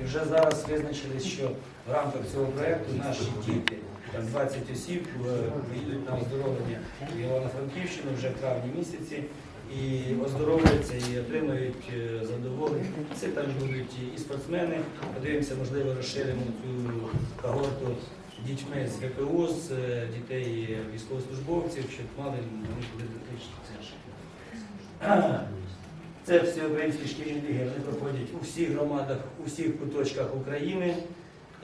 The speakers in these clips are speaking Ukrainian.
І вже зараз визначили, що в рамках цього проєкту наші діти, там 20 осіб, е, поїдуть на оздоровлення в Івано-Франківщину вже в травні місяці і оздоровляються і отримують е, задоволення. Це там будуть і спортсмени. Подивимося, можливо, розширимо цю когорту дітьми з ВПО, з е, дітей військовослужбовців, щоб мали вони куди дотичні. Це всі українські шкільні ліги. Вони проходять у всіх громадах, у всіх куточках України.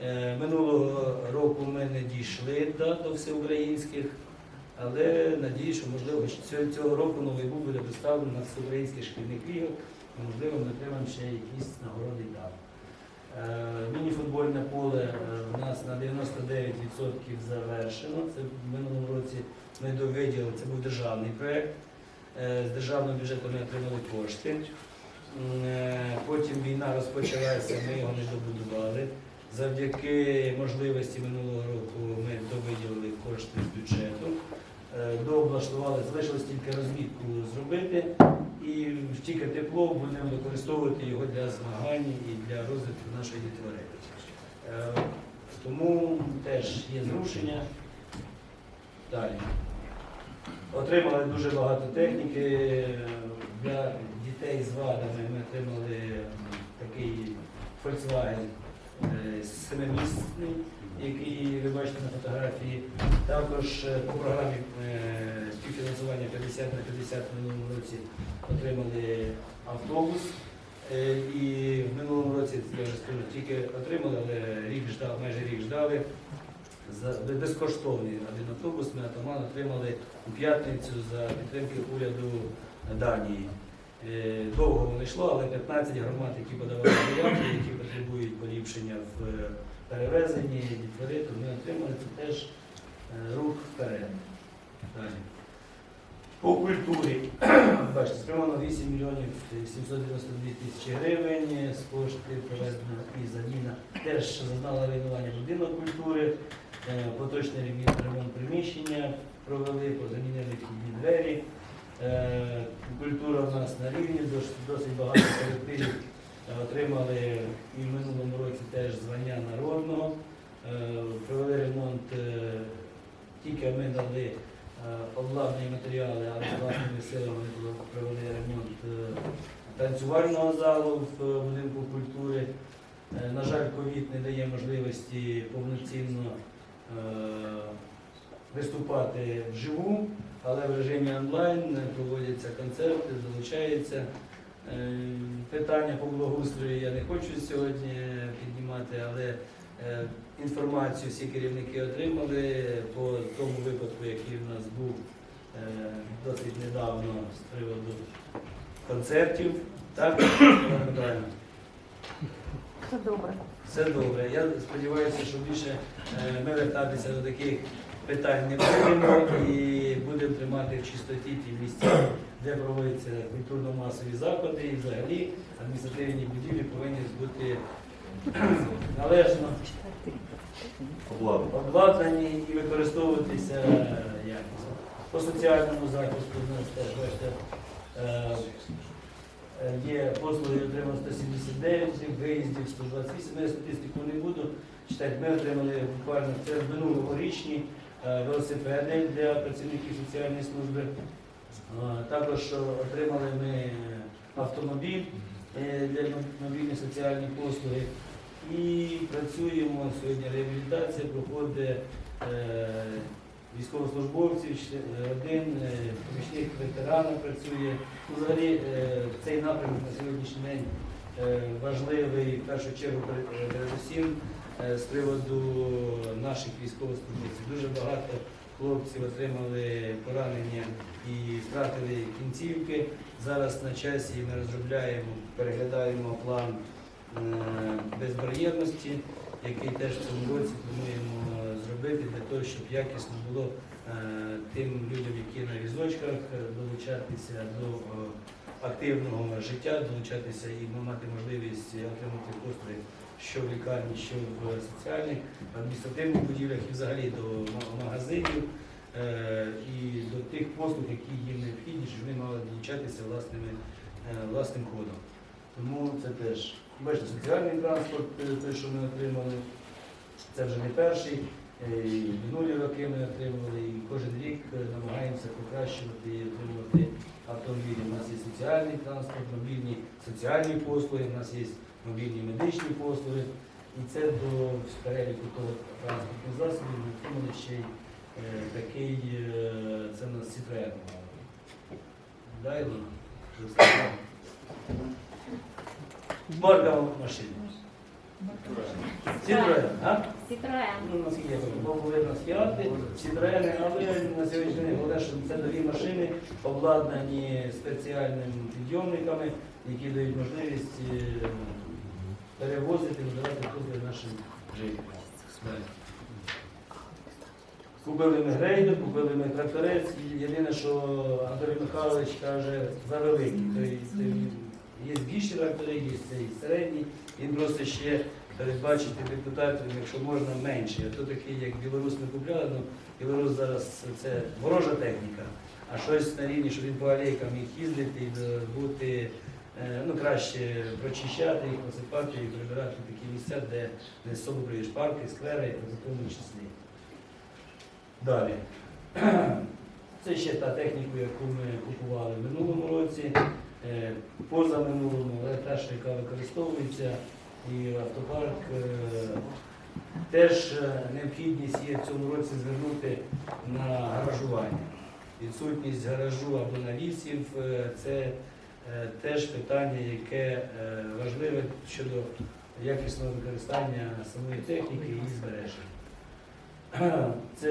Е, Минулого року ми не дійшли да, до всеукраїнських, але надію, що можливо цього, року новий бук буде представлений на всеукраїнських шкільних лігах. І, можливо, ми отримаємо ще якісь нагороди там. Е, Мініфутбольне поле е, у нас на 99% завершено. Це в минулому році ми довиділили, це був державний проєкт. Е, З державного бюджету ми отримали кошти. Е, Потім війна розпочалася, ми його не добудували. Завдяки можливості минулого року ми довиділили кошти з бюджету, е, дооблаштували, залишилось тільки розмітку зробити і тільки тепло будемо використовувати його для змагань і для розвитку нашої дітвори. Тому теж є зрушення. Далі. Отримали дуже багато техніки для дітей з вадами. Ми отримали такий Volkswagen е, семимісний, який ви бачите на фотографії. Також е, по програмі е, співфінансування 50 на 50 в минулому році отримали автобус. І в минулому році, тільки отримали, але рік ждав, майже рік ждали. Безкоштовний один автобус ми атаман отримали у п'ятницю за підтримки уряду Данії. Е, Довго не йшло, але 15 громад, які подавали заявки, які потребують поліпшення в е, перевезенні дітвори, то ми отримали це теж е, рух вперед. Далі. По культурі, бачите, спрямовано 8 мільйонів 792 тисячі гривень з коштів проведена і заміна. Теж зазнала руйнування будинок культури, поточний ремонт, приміщення провели, замінили вхідні двері. Е, Культура в нас на рівні, досить багато колективів е, отримали і в минулому році теж звання народного. Е, Провели ремонт, е, тільки ми дали е, обладнані матеріали, але власними силами провели ремонт е, танцювального залу в е, будинку культури. Е, На жаль, ковід не дає можливості повноцінно е, виступати вживу, але в режимі онлайн проводяться концерти, залучаються. Е, Питання по благоустрою я не хочу сьогодні піднімати, але е, інформацію всі керівники отримали по тому випадку, який в нас був е, досить недавно з приводу концертів. Так, Миколаївна? Все добре. Все добре. Я сподіваюся, що більше е, ми вертатися до таких питань не будемо і будемо тримати в чистоті ті місця, де проводяться культурно-масові заходи і взагалі адміністративні будівлі повинні бути належно обладнані і використовуватися е, якісно. По соціальному захисту нас теж бачите, е, є послуги отримано 179 виїздів, 128. Я статистику не буду читати. Ми отримали буквально це минулогорічні е, велосипеди для працівників соціальної служби. Е, Також отримали ми автомобіль е, для мобільної соціальної послуги. І працюємо сьогодні. Реабілітація проходить е, військовослужбовців, чле- родин, е, помічник ветерана працює. Ну, Взагалі е, цей напрямок на сьогоднішній день е, важливий в першу чергу перед- е, передусім е, з приводу наших військовослужбовців. Дуже багато хлопців отримали поранення і втратили кінцівки. Зараз на часі ми розробляємо, переглядаємо план е, безбар'єрності, який теж в цьому році плануємо зробити для того, щоб якісно було е, тим людям, які на візочках, е, долучатися до е, активного життя, долучатися і мати можливість отримати послуги що в лікарні, що в соціальних адміністративних будівлях і взагалі до магазинів і до тих послуг, які їм необхідні, щоб вони мали долучатися власними, власним ходом. Тому це теж Бачите, соціальний транспорт, е, той, що ми отримали, це вже не перший. Е, Минулі роки ми отримували, і кожен рік е, намагаємося покращувати і отримувати автомобілі. У нас є соціальний транспорт, мобільні соціальні послуги, у нас є мобільні медичні послуги. І це до переліку того транспортних засобів отримали ще й е, такий, це у нас Citroen. Дай розкажи. Марка машини. Ну, наскільки я пам'ятаю, бо були нас фіати, Citroen, але на сьогоднішній день головне, що це нові машини, обладнані спеціальними підйомниками, які дають можливість е, перевозити, надавати послуги нашим жителям. Купили ми грейдер, купили ми тракторець. І Єдине, що Анатолій Михайлович каже, завеликий. Тобто є більші трактори, є середній. Він просто ще передбачити депутатів, якщо можна, менше. А то такий, як білорус ми купляли, ну білорус зараз це ворожа техніка, а щось на рівні, щоб він по алейкам міг їздити е, бути. е, Ну, краще прочищати їх, посипати і прибирати такі місця, де не з собою приїж парки, сквери, в тому числі. Далі. Це ще та техніка, яку ми купували в минулому році, е, позаминулому, але та, що яка використовується, і автопарк. е, Теж е, необхідність є в цьому році звернути на гаражування. Відсутність гаражу або навісів це теж питання, яке важливе щодо якісного використання самої техніки і збереження. Це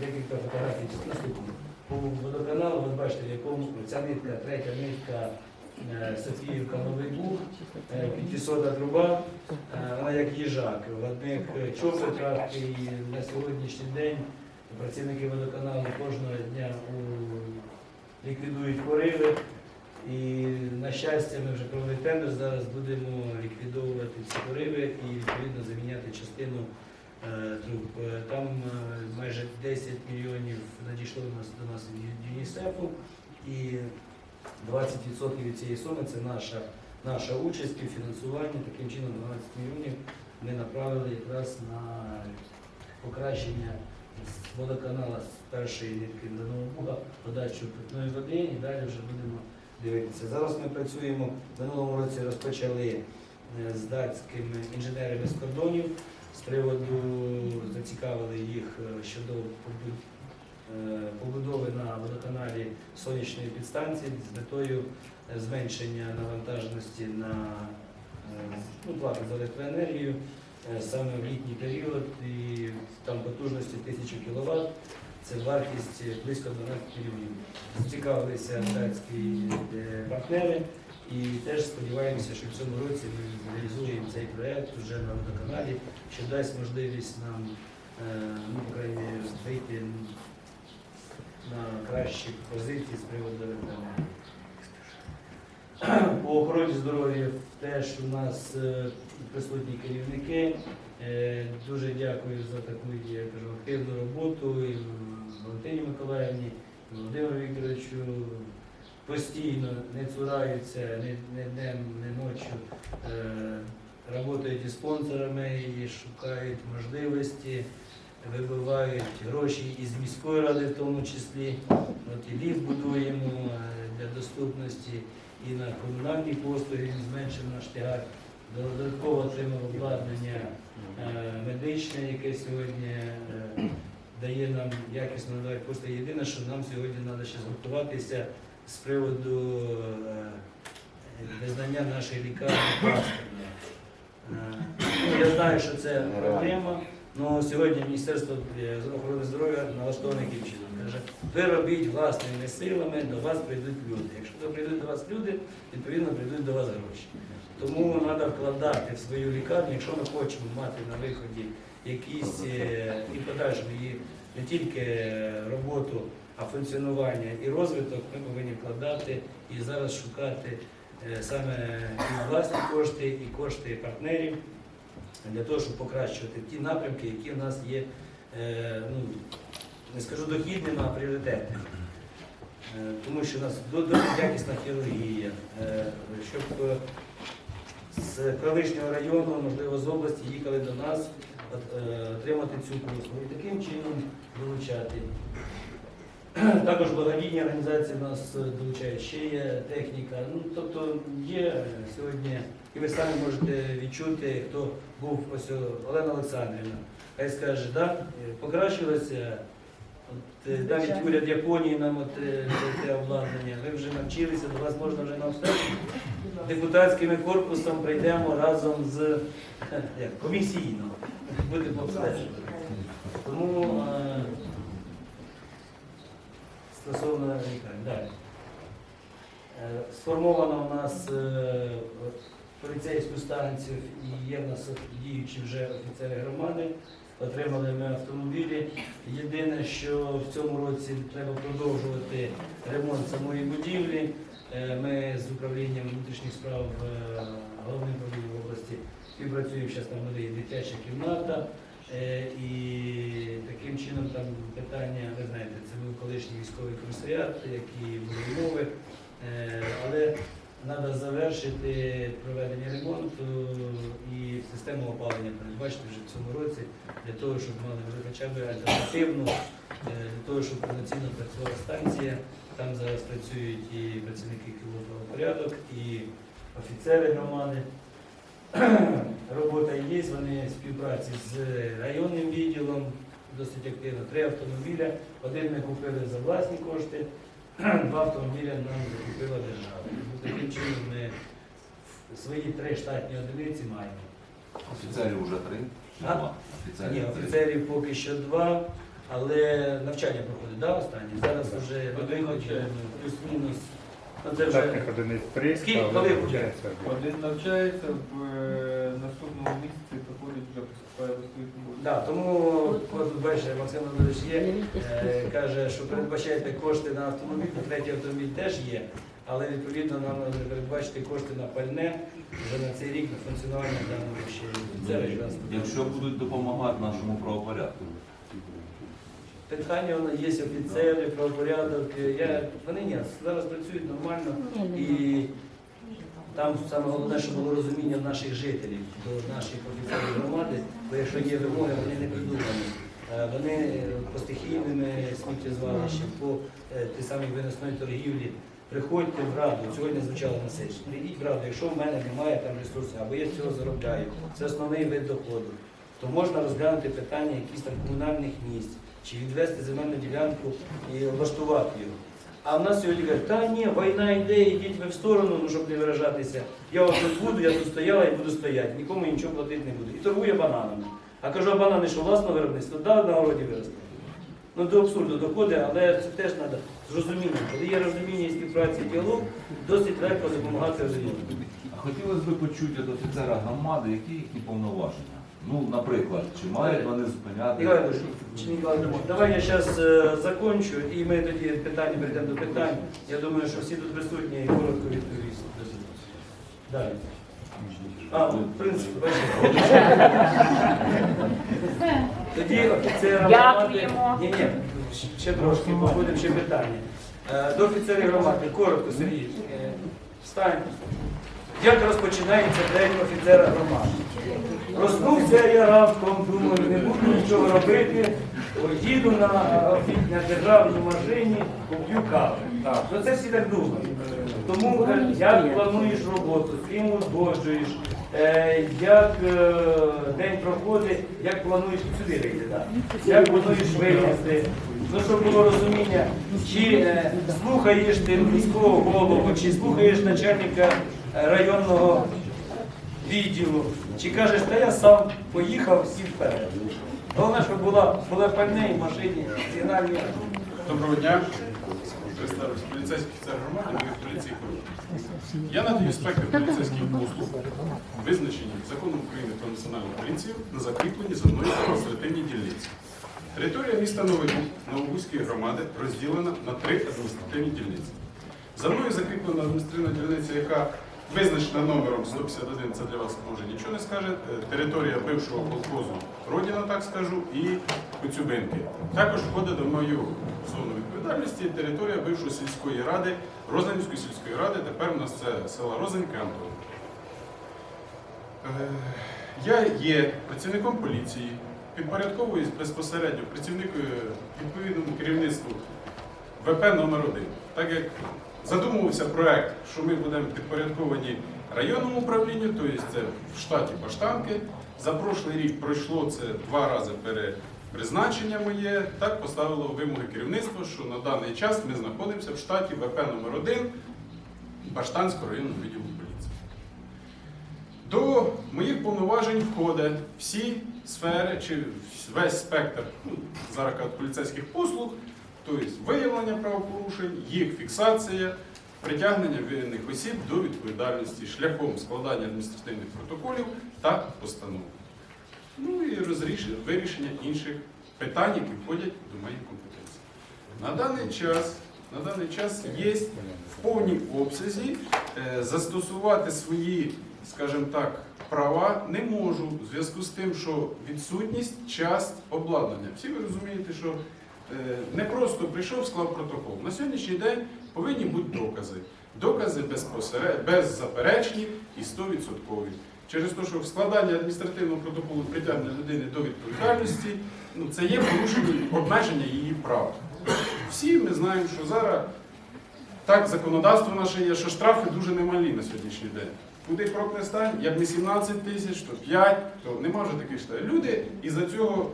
декілька фотографій. Наступне. По водоканалу ви бачите, в якому ця нитка, третя нитка е, Софіївка Новий Буг, е, 500 труба, е, вона як їжак. В одних чоботах і на сьогоднішній день працівники водоканалу кожного дня ліквідують пориви. І на щастя, ми вже провели тендер. Зараз будемо ліквідовувати ці пориви і відповідно заміняти частину труб. Е, Там е, майже 10 мільйонів надійшло до нас до нас від ЮНІСЕФу, і 20% від цієї суми це наша, наша участь у фінансуванні. Таким чином 12 мільйонів ми направили якраз на покращення водоканала з першої нитки до Нового подачу питної води і далі вже будемо дивитися. Зараз ми працюємо, в минулому році розпочали е, з датськими інженерами з кордонів з приводу зацікавили їх е, щодо е, побудови на водоканалі сонячної підстанції з метою е, зменшення навантаженості на ну, плати за електроенергію саме в літній період і там потужності 1000 кВт. Це вартість близько 12 мільйонів. Зацікавилися датські партнери і теж сподіваємося, що в цьому році ми реалізуємо цей проект вже на водоканалі, що дасть можливість нам, е, ну, по крайній вийти на кращі позиції з приводу електроенергії. По охороні здоров'я теж у нас е, присутні керівники. Е, Дуже дякую за таку я кажу, активну роботу і Валентині Миколаївні, Володимиру Вікторовичу. Постійно не цураються ні, ні днем, ні ночі. Е, Працюють із спонсорами і шукають можливості, вибивають гроші із міської ради в тому числі. От і ліфт будуємо е, для доступності і на комунальні послуги він зменшив наш тягар. Додатково отримав обладнання е, медичне, яке сьогодні е, дає нам якісно послуги. Єдине, що нам сьогодні треба ще зготуватися з приводу е, визнання нашої лікарні паспортною. Е, ну, Я знаю, що це проблема. Ну, сьогодні Міністерство е, охорони здоров'я налаштоване яким чином. Каже, ви робіть власними силами, до вас прийдуть люди. Якщо прийдуть до вас люди, відповідно прийдуть до вас гроші. Тому треба вкладати в свою лікарню, якщо ми хочемо мати на виході якісь е, і подальшому її не тільки е, роботу, а функціонування і розвиток, ми повинні вкладати і зараз шукати е, саме і власні кошти, і кошти партнерів для того, щоб покращувати ті напрямки, які в нас є, е, ну, не скажу дохідними, а пріоритетними. Е, Тому що у нас до- досить якісна хірургія, щоб з колишнього району, можливо, з області, їхали до нас отримати цю послугу і таким чином долучати. Також благодійні організації нас е, долучають, ще є техніка. Ну, тобто є е, сьогодні, і ви самі можете відчути, хто був ось Олена Олександрівна. Хай скаже, да, е, покращилося. От, е, навіть уряд Японії нам от, е, те обладнання. Ви вже навчилися, до вас можна вже на обстеження. Депутатським корпусом прийдемо разом з е, як, комісійно. Будемо обстежувати. Тому е, стосовно лікарень. Далі. Е, Сформовано у нас е, поліцейську станцію і є в нас діючі вже офіцери громади. Отримали ми автомобілі. Єдине, що в цьому році треба продовжувати ремонт самої будівлі. Е, Ми з управлінням внутрішніх справ головним управлінням області співпрацюємо зараз там буде і дитяча кімната. Е, І таким чином там питання, ви знаєте, це був колишній військовий комісаріат, які були умови. Е, Але треба завершити проведення ремонту і систему опалення передбачити вже в цьому році для того, щоб мали вже хоча б альтернативну, е, для того, щоб повноцінно працювала станція. Там зараз працюють і працівники КІЛО правопорядок, і офіцери громади. Робота є, вони в співпраці з районним відділом, досить активно. Три автомобіля. Один ми купили за власні кошти, два автомобіля нам закупила держава. Таким чином ми свої три штатні одиниці маємо. Офіцерів вже три. А? Офіцерів Ні, три. офіцерів поки що два, але навчання проходить, да, останні? Зараз вже Один плюс-мінус. Ну, це вже одиниць 300, Скільки, коли навчається один. Один навчається, в е, наступному місяці проходить вже поступає до своїх. Да, тому от бачите, Максим Анатолійович є, е, каже, що передбачаєте кошти на автомобіль, на третій автомобіль теж є, але відповідно нам треба передбачити кошти на пальне вже на цей рік на функціонування даного ще офіцера якраз. Якщо будуть допомагати нашому правопорядку. Питання воно є офіцери, правопорядок. Я, вони ні, зараз працюють нормально і там саме головне, щоб було розуміння наших жителів до наших офіцерів громади, бо якщо є вимоги, вони не придумані. Е, Вони по стихійними сміттєзвалищам, по е, тій самій виносної торгівлі. Приходьте в раду, сьогодні звучало на сесії. Прийдіть в раду, якщо в мене немає там ресурсів, або я з цього заробляю, це основний вид доходу, то можна розглянути питання якісь там комунальних місць, чи відвести земельну ділянку і облаштувати його. А в нас сьогодні кажуть, та ні, війна йде, йдіть ви в сторону, ну щоб не виражатися. Я от тут буду, я тут стояла і буду стояти, нікому нічого платити не буду. І торгує бананами. А кажу, а банани що власного виробництва? Да, на городі виросли. Ну до абсурду доходить, але це теж треба з розумінням. Коли є розуміння і співпраця і діалог, досить легко допомагати один. А хотілося б почути від офіцера громади, які їхні повноваження. Ну, наприклад, чи мають вони зупиняти? Ілліч, чи Ніколай давай я зараз закончу і ми тоді питання перейдемо до питань. Я думаю, що всі тут присутні і коротко відповість. Далі. А, в принципі, бачите. Тоді офіцерам громади. Дякуємо. Ні, ні, ще трошки, походимо ще питання. Е, До офіцерів громади, коротко, Сергій, е, встань. Як розпочинається день офіцера громади? Проснувся я ранком, думаю, не буду нічого робити, їду на, на державній машині, куплю кави. Ну це всі так думають. Тому е, як плануєш роботу, з ким узгоджуєш, е, як е, день проходить, як плануєш сюди вийти, як плануєш винести. Ну, щоб було розуміння, чи слухаєш ти міського голову, чи слухаєш начальника районного відділу, чи кажеш, та я сам поїхав і вперед. Головне, щоб була, пальне в машині, сигнальні. Доброго дня. Представлюсь поліцейський офіцер громади, ми в поліції Києва. Я надаю спектр поліцейських послуг, визначені законом України про національну поліцію на закріпленні за мною адміністративні дільниці. Територія міста Новий Новобузької громади розділена на три адміністративні дільниці. За мною закріплена адміністративна дільниця, яка визначена номером 151, це для вас може нічого не скаже. Е, Територія бившого колхозу Родіна, так скажу, і Коцюбинки. Також входить до мою зону відповідальності територія бившої сільської ради, Розанівської сільської ради, тепер у нас це села Розанька Антон. Е, Я є працівником поліції, підпорядковуюсь безпосередньо працівнику відповідному керівництву ВП номер 1 Так як задумувався проект, що ми будемо підпорядковані районному управлінню, тобто це в штаті Баштанки. За прошлий рік пройшло це два рази перепризначення моє. Так поставило вимоги керівництва, що на даний час ми знаходимося в штаті ВП номер 1 Баштанського районного відділу поліції. До моїх повноважень входять всі сфери чи весь спектр ну, зараз поліцейських послуг, тобто виявлення правопорушень, їх фіксація, притягнення винних осіб до відповідальності шляхом складання адміністративних протоколів та постанов. Ну і розрішення, вирішення інших питань, які входять до моєї компетенції. На даний час, на даний час є в повній обсязі е, застосувати свої, скажімо так, права не можу в зв'язку з тим, що відсутність час обладнання. Всі ви розумієте, що не просто прийшов, склав протокол. На сьогоднішній день повинні бути докази. Докази беззаперечні і 100%. Через те, що складання адміністративного протоколу притягнення людини до відповідальності, ну, це є порушення обмеження її прав. Всі ми знаємо, що зараз так законодавство наше є, що штрафи дуже немалі на сьогоднішній день. Куди крок не стань, як не 17 тисяч, то 5, то нема вже таких штрафів. Люди із-за цього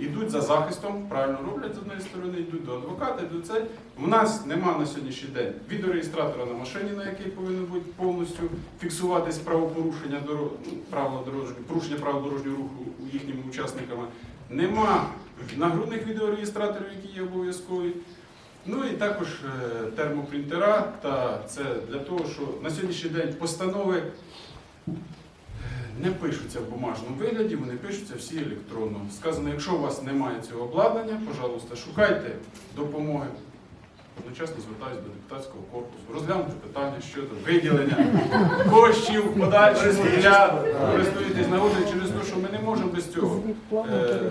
йдуть за захистом, правильно роблять з однієї сторони, йдуть до адвоката, йдуть це. У нас нема на сьогоднішній день відеореєстратора на машині, на який повинно бути повністю фіксуватись правопорушення ну, правила дорожнього, порушення правил дорожнього руху їхніми учасниками. Нема нагрудних відеореєстраторів, які є обов'язкові. Ну і також е, термопринтера, та це для того, що на сьогоднішній день постанови не пишуться в бумажному вигляді, вони пишуться всі електронно. Сказано, якщо у вас немає цього обладнання, пожалуйста, шукайте допомоги. Одночасно звертаюся до депутатського корпусу, розглянути питання щодо виділення коштів подальшому для користуєтесь нагодою через те, що ми не можемо без цього. Е,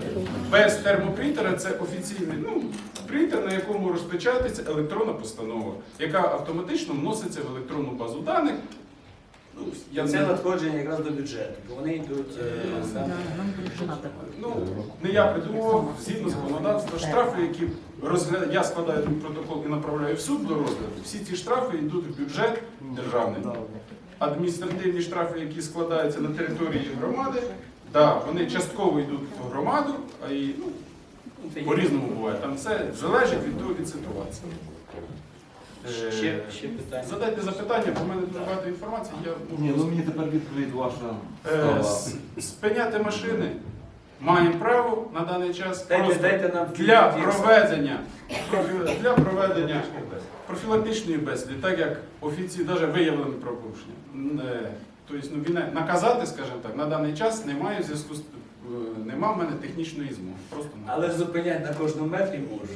Без термопринтера це офіційний ну, принтер, на якому розпечатається електронна постанова, яка автоматично вноситься в електронну базу даних. Ну, я Це не, надходження якраз до бюджету, бо вони йдуть е, саме. ну, не я придумував, згідно законодавства, штрафи, які розгля... я складаю протокол і направляю в суд до розгляду, всі ці штрафи йдуть в бюджет державний. Адміністративні штрафи, які складаються на території громади, да, вони частково йдуть в громаду, а і ну, Ну, це є. по-різному буває. Там все залежить від того від ситуації. Е, Ще, ще питання. Задайте запитання, бо в мене дуже багато інформації, я Ні, можу ну мені тепер відповідь ваша Е, стала. с- Спиняти машини маємо право на даний час Дайте, просто дайте нам для проведення профі- для проведення профілактичної бесіди, так як офіційно навіть виявлені правопорушення. М, е, Тобто ну, він наказати, скажімо так, на даний час немає в зв'язку з е, нема в мене технічної змоги. Просто не Але зупиняти на кожному метрі можу.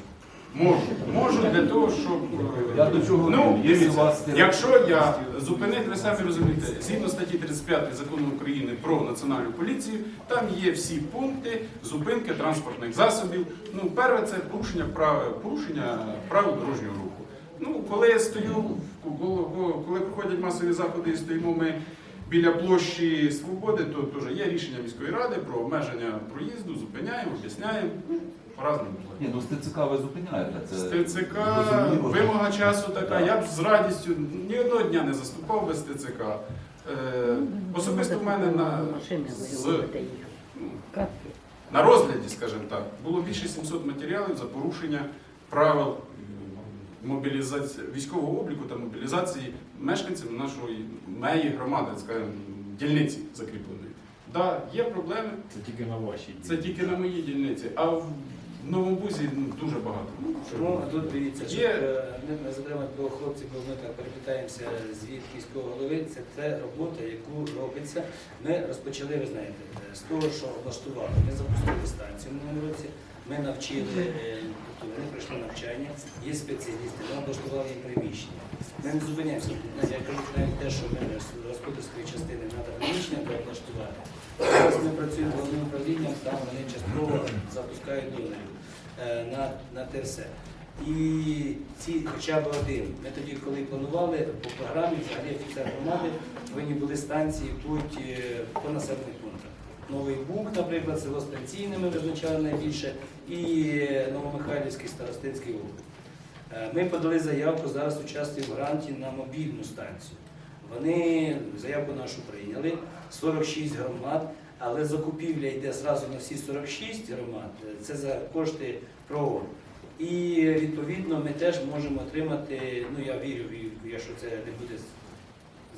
Можу. Можу для того, щоб е, Я до чого Ну. Є дивіться, вас якщо я зупинити, ви самі розумієте, згідно статті 35 закону України про національну поліцію, там є всі пункти зупинки транспортних засобів. Ну, перше це порушення прав, порушення правил дорожнього руху. Ну, коли я стою, коли, коли проходять масові заходи і стоїмо ми біля площі Свободи, то теж є рішення міської ради про обмеження проїзду, зупиняємо, об'ясняємо. Ну, по-разному. Ні, ну з ТЦК ви зупиняєте. Це З ТЦК вимога часу така. Я б з радістю ні одного дня не заступав без ТЦК. Е, особисто в мене на, з, ну, на розгляді, скажімо так, було більше 700 матеріалів за порушення правил мобілізації військового обліку та мобілізації мешканців нашої моєї громади, скажімо, дільниці закріпленої. Так, да, є проблеми. Це тільки на вашій. Це тільки на моїй дільниці, а в Новому Бузі ну, дуже багато. Ну, робити? тут дивіться, що Є. е, ми не затримати до хлопців, бо ми так перепитаємося звід міського голови. Це те робота, яку робиться. Ми розпочали, ви знаєте, е, з того, що облаштували. Ми запустили станцію в минулому році. Ми навчили, е, тобто вони пройшли навчання, є спеціалісти, ми облаштували їм приміщення. Ми не зупиняємося. Я кажу навіть те, що ми з розподільської частини треба приміщення треба облаштувати. Зараз ми працюємо головним управлінням, там вони частково запускають донорів е, на, на те все. І ці хоча б один. Ми тоді, коли планували по програмі, взагалі офіцер громади повинні були станції путь е, по населених пунктах. Новий Буг, наприклад, село Станційне ми визначали найбільше, і е, Новомихайлівський старостинський округ. Ми подали заявку, зараз участвуємо в гранті на мобільну станцію. Вони заявку нашу прийняли, 46 громад, але закупівля йде зразу на всі 46 громад, це за кошти ПРООН. І відповідно ми теж можемо отримати, ну я вірю, якщо це не буде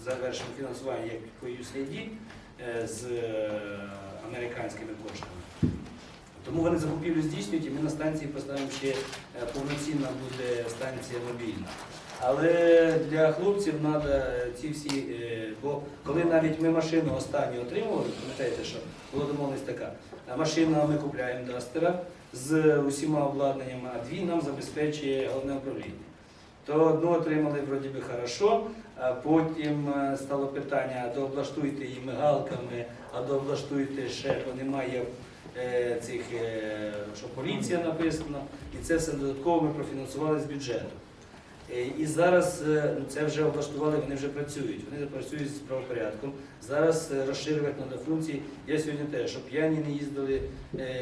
завершено фінансування як по USAID е, з е, американськими коштами. Тому вони закупівлю здійснюють, і ми на станції поставимо ще е, повноцінна буде станція мобільна. Але для хлопців треба ці всі, е, бо коли навіть ми машину останню отримували, пам'ятаєте, що була домовленість така, а машину ми купляємо Дастера з усіма обладнаннями, а дві нам забезпечує головне управління. То одну отримали вроді би хорошо, а потім е, стало питання, а дооблаштуйте її мигалками, а дооблаштуйте ще, бо немає е, цих, що поліція написано, і це все додатково ми профінансували з бюджету. Е, І зараз е, ну, це вже облаштували, вони вже працюють. Вони працюють з правопорядком. Зараз е, розширювати треба функції. Я сьогодні теж, щоб п'яні не їздили,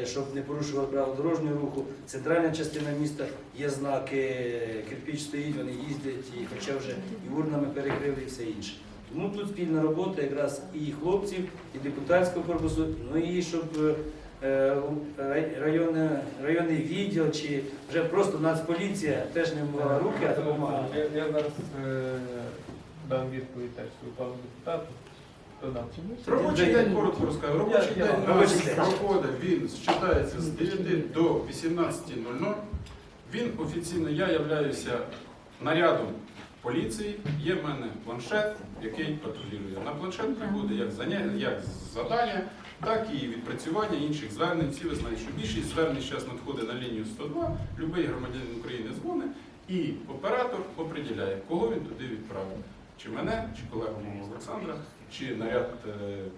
щоб не порушували правила дорожнього руху. Центральна частина міста є знаки, кирпіч стоїть, вони їздять, і хоча вже і урнами перекрили і все інше. Тому тут спільна робота якраз і хлопців, і депутатського корпусу, ну і щоб е, районне- районний відділ чи вже просто Нацполіція теж не вмивала руки, а допомагала. Я, я зараз е, дам відповідь теж свою пану депутату. Додам. Робочий день, коротко розкажу. Робочий Я- я день у нас Робочий день. проходить, він считається з 9 до 18.00. Він офіційно, я являюся нарядом поліції, є в мене планшет, який патрулює. На планшет приходить як заняття, як завдання, так і відпрацювання інших звернень. Всі ви знаєте, що більшість звернень зараз надходить на лінію 102, будь-який громадянин України дзвонить, і оператор определяє, кого він туди відправив. Чи мене, чи колегу мого Олександра, чи наряд е,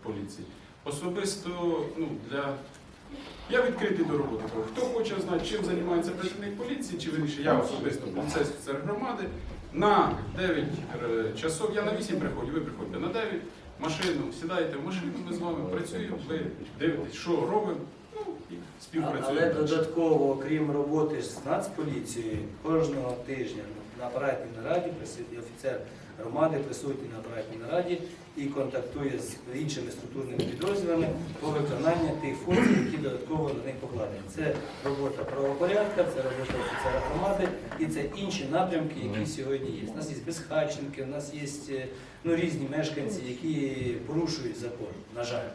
поліції. Особисто ну, для я відкритий до роботи. Хто хоче знати, чим займається працівник поліції, чи вирішить, я особисто поліцейський офіцер громади, на 9 е, часов, я на 8 приходжу, ви приходите на 9, машину, сідаєте в машину, ми з вами працюємо, ви дивитесь, що робимо, ну Але додатково, окрім роботи з Нацполіцією, кожного тижня на апаратній нараді присутній офіцер громади присутній на апаратній нараді і контактує з іншими структурними підрозділами по виконанню тих функцій, які додатково на них покладені. Це робота правопорядка, це робота офіцера громади і це інші напрямки, які сьогодні є. У нас є безхатченки, у нас є е, ну, різні мешканці, які порушують закон, на жаль.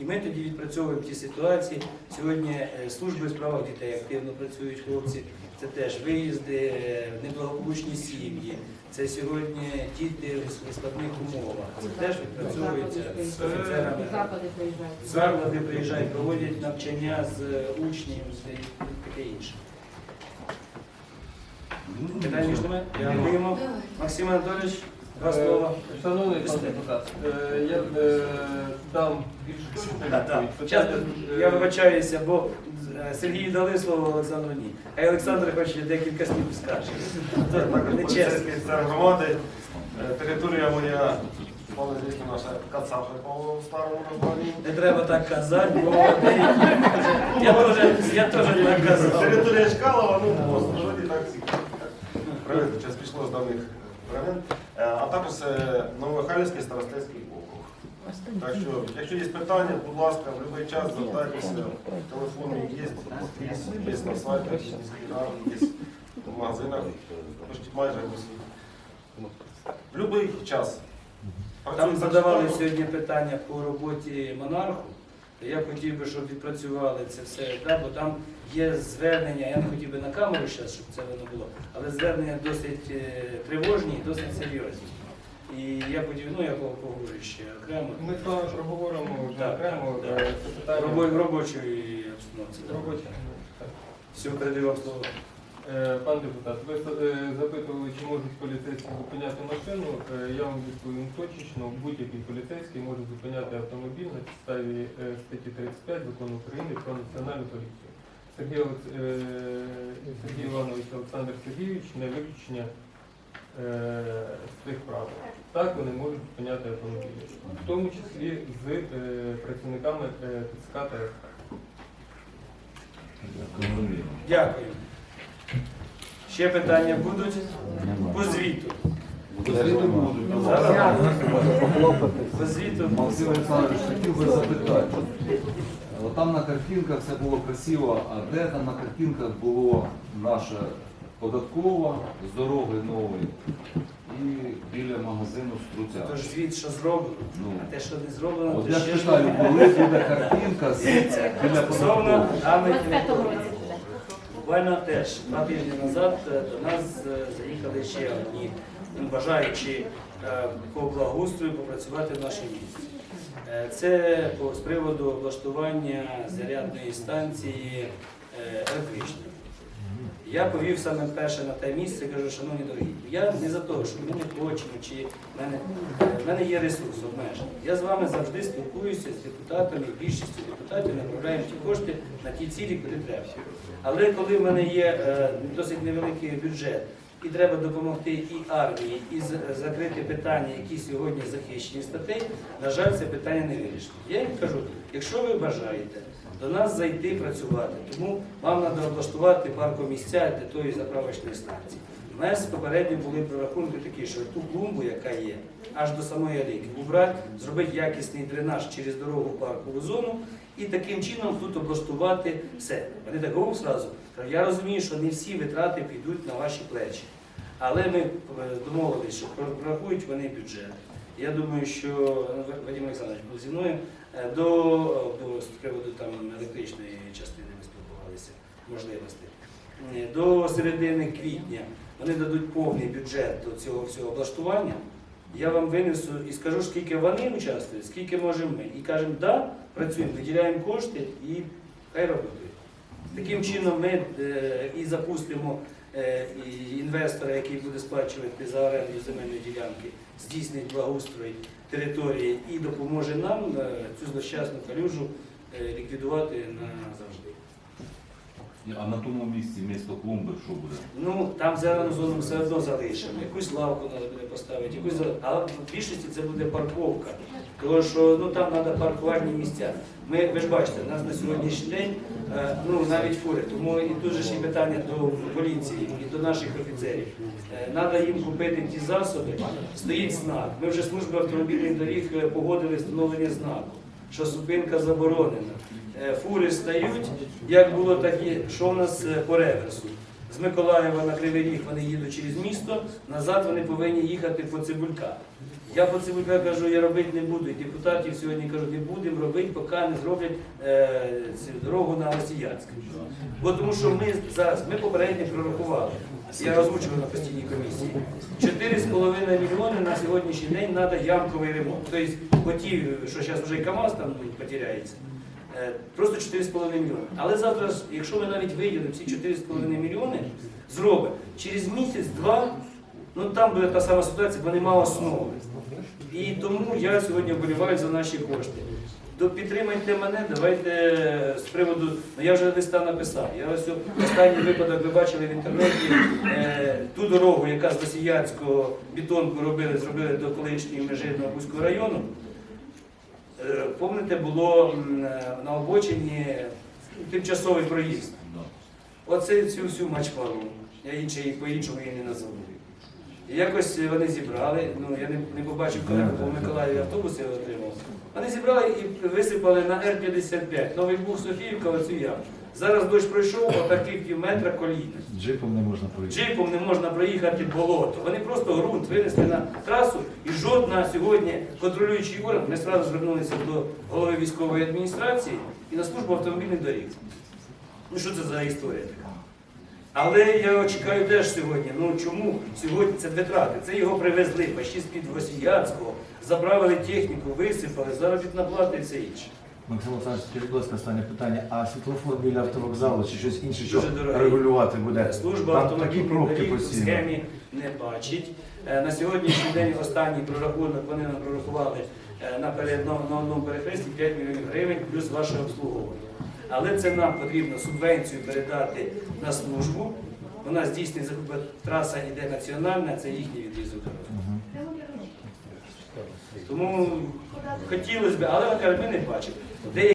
І ми тоді відпрацьовуємо ті ситуації. Сьогодні е, служби у справах дітей активно працюють хлопці. Це теж виїзди, е, неблагополучні сім'ї. Це сьогодні діти в складних умовах. Це теж відпрацьовується з офіцерами. Запади приїжджають. Заклади приїжджають, проводять навчання з учнів і таке інше. Питання між ними? Дякуємо. Максим Анатолійович, два слова. Е, Шановний пан депутат, е, я е, дам більш точну Так, так. відповідь. Щас, Я вибачаюся, бо е, Сергію дали слово Олександру ні. А Олександр хоче декілька слів скаже. Поліцейський офіцер громади. Е, Територія моя мало звісно наша кацапи по старому названню. Не треба так казати, бо я теж я теж так казав. Територія Чкалова, ну просто народі так всі. Привезли, час пішло з давних времен. Е, А також Новомихайлівський старостинський округ. Так що, якщо є питання, будь ласка, в будь-який час звертайтеся. Телефон є, є, є на сайті, є в є в магазинах, почти майже. В будь-який час. Там задавали сьогодні питання по роботі монарху. Я хотів би, щоб відпрацювали це все, да, бо там є звернення, я не хотів би на камеру зараз, щоб це воно було, але звернення досить е, тривожні і досить серйозні. І я хотів, ну я поговорю ще окремо. Ми з вами проговоримо вже Так, окремо так. е, це питання. Робо- робочої обстановці. да. Робоче. Так. Все, передаю вам слово. Е, Пан депутат, ви е, запитували, чи можуть поліцейські зупиняти машину. Е, Я вам відповім точечно, будь-який поліцейський може зупиняти автомобіль на підставі е, статті 35 закону України про національну поліцію. Сергій, е, Сергій Іванович Олександр Сергійович не виключення е, з цих правил. Так вони можуть зупиняти автомобілі, в тому числі з е, працівниками е, ТЦК та СК. Дякую. Ще питання будуть? По звіту. По звіту будуть. Зараз. По звіту. Максим Олександрович, хотів би запитати. От там на картинках все було красиво, а де там на картинках було наша податкова з дороги нової і біля магазину Струця? Тож звіт, що зроблено, Ну, а те, що не зроблено, от то я ще ж ж питаю, коли буде картинка з біля Стосовно податкової? 25 році буде. Буквально теж два тижні назад е, до нас е, заїхали ще одні м, бажаючи е, по благоустрою попрацювати в нашому місті. Е, Це з приводу облаштування зарядної станції е, електричної. Я повів саме перше на те місце, кажу, шановні дорогі, я не за те, що ми не хочемо, чи в мене, в мене є ресурс обмежений. Я з вами завжди спілкуюся з депутатами, більшістю депутатів направляємо ті кошти на ті цілі, куди треба. Але коли в мене є е, досить невеликий бюджет, і треба допомогти і армії, і закрити питання, які сьогодні захищені статей, на жаль, це питання не вирішено. Я їм кажу, якщо ви бажаєте до нас зайти працювати, тому вам треба облаштувати паркомісця для тої заправочної станції. У нас попередньо були прорахунки такі, що ту клумбу, яка є, аж до самої алейки, убрати, зробити якісний дренаж через дорогу паркову зону і таким чином тут облаштувати все. Вони так говорять зразу. Я розумію, що не всі витрати підуть на ваші плечі. Але ми е, домовилися, що прорахують вони бюджет. Я думаю, що ну, Вадим Олександрович був зі мною е, до, до приводу там електричної частини ми спілкувалися, можливості. Е, До середини квітня вони дадуть повний бюджет до цього всього облаштування. Я вам винесу і скажу, скільки вони участвують, скільки можемо ми. І кажемо, да, працюємо, виділяємо кошти і хай працюють. Таким чином ми е, і запустимо е, інвестора, який буде сплачувати за оренду земельної ділянки, здійснить благоустрой території і допоможе нам е, цю злощасну калюжу ліквідувати назавжди. А на тому місці місто клумби що буде? Ну, там зелену зону все одно залишимо. Якусь лавку треба буде поставити, якусь але в більшості це буде парковка. Тому що ну, там треба паркувальні місця. Ми, ви ж бачите, у нас на сьогоднішній день е, ну, навіть фури, тому і тут же ще питання до поліції і до наших офіцерів. Треба їм купити ті засоби, стоїть знак. Ми вже служби автомобільних доріг е, погодили встановлення знаку, що зупинка заборонена. Е, Фури стають, як було так і що в нас по реверсу. З Миколаєва на Кривий Ріг вони їдуть через місто, назад вони повинні їхати по Цибулька. Я Цибулька кажу, я робити не буду. І депутатів сьогодні кажуть, не будемо робити, поки не зроблять е, цю дорогу на Росіянську. Бо тому що ми зараз, ми попередньо прорахували. Я озвучував на постійній комісії. 4,5 мільйони на сьогоднішній день треба ямковий ремонт. Тобто, оті, що зараз вже і КАМАЗ там ну, потеряється. Е, Просто 4,5 мільйони. Але завтра, якщо ми навіть виділимо ці 4,5 мільйони, зробимо через місяць-два, ну там буде та сама ситуація, бо нема основи. І тому я сьогодні вболіваю за наші кошти. То підтримайте мене, давайте з приводу, ну я вже листа написав. Я ось останній випадок ви бачили в інтернеті е, ту дорогу, яка з Росіянського бетонку робили, зробили до колишньої межі Новобузького району. Е, Помните, було м, е, на обочині тимчасовий проїзд. Оце цю всю мачкалу. Я інший по-іншому її не назову. І якось вони зібрали, ну я не, не побачив, коли бо в Миколаєві автобуси отримав. Вони зібрали і висипали на Р-55, Новий Буг Софіївка, оцю яму. Зараз дощ пройшов, отаких пів метра коліна. Джипом не можна проїхати. Джипом не можна проїхати болото. Вони просто ґрунт винесли на трасу, і жодна сьогодні контролюючий орган, ми одразу звернулися до голови військової адміністрації і на службу автомобільних доріг. Ну що це за історія така? Але я чекаю теж сьогодні. Ну чому сьогодні це витрати? Це його привезли почти з-під Росіянського, заправили техніку, висипали, заробітна плата і все інше. Максим Олександрович, скажіть, будь ласка, останнє питання. А світлофор біля автовокзалу чи щось інше, що Дуже регулювати буде? Служба Там такі автомобільних пробки в постійно. схемі не бачить. Е, На сьогоднішній день останній прорахунок вони нам прорахували е, на, пере- на, на одному перехресті 5 мільйонів гривень плюс ваше обслуговування. Але це нам потрібно субвенцію передати на службу. Вона здійснює закупи, траса йде національна, це їхній відрізок. Тому хотілося б, але ми не бачимо.